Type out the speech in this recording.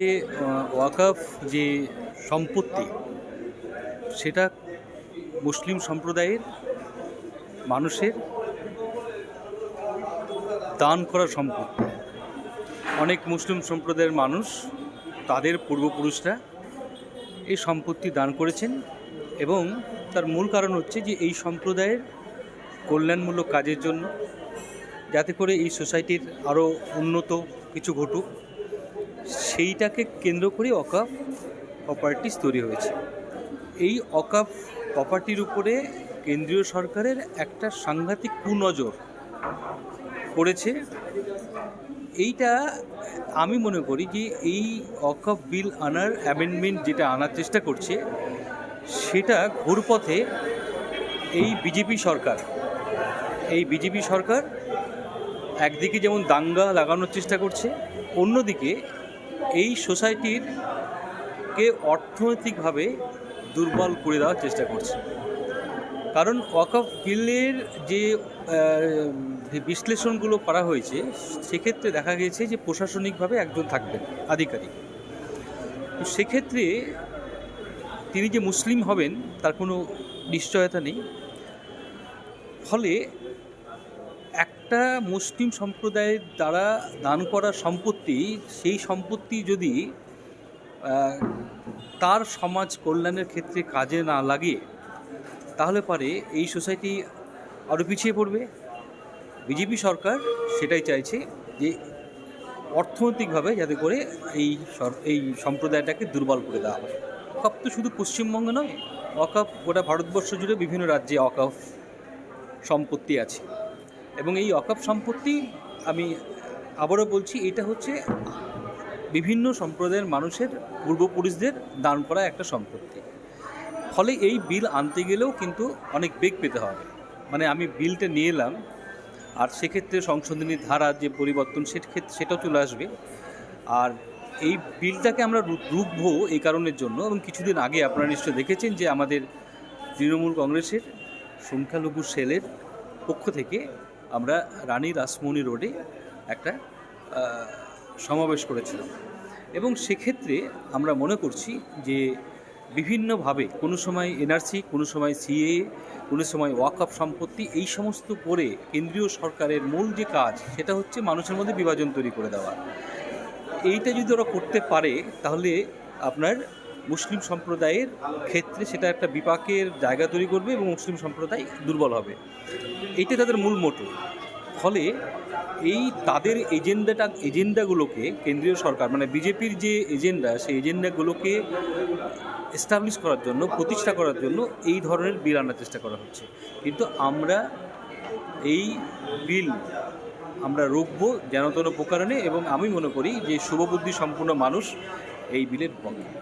যে ওয়াকাফ যে সম্পত্তি, সেটা মুসলিম সম্প্রদায়ের মানুষের দান করা সম্পত্তি অনেক মুসলিম সম্প্রদায়ের মানুষ, তাদের পূর্বপুরুষরা এই সম্পত্তি দান করেছেন এবং তার মূল কারণ হচ্ছে যে, এই সম্প্রদায়ের কল্যাণমূলক কাজের জন্য যাতে করে এই সোসাইটির আরও উন্নত কিছু ঘটুক সেইটাকে কেন্দ্র করে অকাফ প্রপার্টিস তৈরি হয়েছে। এই অকাফ প্রপার্টির উপরে কেন্দ্রীয় সরকারের একটা সাংঘাতিক কুনজর পড়েছে। এইটা আমি মনে করি যে এই অকাফ বিল আনার অ্যামেন্ডমেন্ট যেটা আনার চেষ্টা করছে, সেটা ঘুরপথে এই বিজেপি সরকার, এই বিজেপি সরকার একদিকে যেমন দাঙ্গা লাগানোর চেষ্টা করছে, অন্যদিকে এই সোসাইটির কে অর্থনৈতিকভাবে দুর্বল করে দেওয়ার চেষ্টা করছে। কারণ ওয়াকফ বিলের যে বিশ্লেষণগুলো করা হয়েছে, সেক্ষেত্রে দেখা গেছে যে প্রশাসনিকভাবে একজন থাকবেন, আধিকারিক। তো সেক্ষেত্রে তিনি যে মুসলিম হবেন, তার কোনো নিশ্চয়তা নেই। ফলে একটা মুসলিম সম্প্রদায়ের দ্বারা দান করা সম্পত্তি, সেই সম্পত্তি যদি তার সমাজ কল্যাণের ক্ষেত্রে কাজে না লাগে, তাহলে পরে এই সোসাইটি আরও পিছিয়ে পড়বে। বিজেপি সরকার সেটাই চাইছে যে, অর্থনৈতিকভাবে যাতে করে এই এই সম্প্রদায়টাকে দুর্বল করে দেওয়া হয়। অকাপ তো শুধু পশ্চিমবঙ্গে নয়, অকাপ গোটা ভারতবর্ষ জুড়ে বিভিন্ন রাজ্যে অকাপ সম্পত্তি আছে। এবং এই অকাপ সম্পত্তি আমি আবারও বলছি, এটা হচ্ছে বিভিন্ন সম্প্রদায়ের মানুষের পূর্বপুরুষদের দান করা একটা সম্পত্তি। ফলে এই বিল আনতে গেলেও কিন্তু অনেক বেগ পেতে হবে। মানে আমি বিলটা নিয়ে এলাম, আর সেক্ষেত্রে সংশোধনী ধারা যে পরিবর্তন সেক্ষেত্রে সেটাও চলে আসবে। আর এই বিলটাকে আমরা রুখবো এই কারণের জন্য, এবং কিছুদিন আগে আপনারা নিশ্চয়ই দেখেছেন যে আমাদের তৃণমূল কংগ্রেসের সংখ্যালঘু সেলের পক্ষ থেকে আমরা রানী রাসমণি রোডে একটা সমাবেশ করেছিলাম। এবং সেক্ষেত্রে আমরা মনে করছি যে বিভিন্নভাবে কোনো সময় এনআরসি, কোনো সময় সিএ, কোনো সময় ওয়াকআপ সম্পত্তি, এই সমস্ত করে কেন্দ্রীয় সরকারের মূল যে কাজ, সেটা হচ্ছে মানুষের মধ্যে বিভাজন তৈরি করে দেওয়া। এইটা যদি ওরা করতে পারে, তাহলে আপনার মুসলিম সম্প্রদায়ের ক্ষেত্রে সেটা একটা বিপাকের জায়গা তৈরি করবে এবং মুসলিম সম্প্রদায় দুর্বল হবে। এইটা তাদের মূল মোটো। ফলে এই তাদের এজেন্ডাটা, এজেন্ডাগুলোকে কেন্দ্রীয় সরকার মানে বিজেপির যে এজেন্ডা, সেই এজেন্ডাগুলোকে এস্টাবলিশ করার জন্য, প্রতিষ্ঠা করার জন্য এই ধরনের বিল আনার চেষ্টা করা হচ্ছে। কিন্তু আমরা এই বিল আমরা রুখবো যেন তেন প্রকারণে এবং আমি মনে করি যে শুভবুদ্ধি সম্পূর্ণ মানুষ এই বিলের পক্ষে।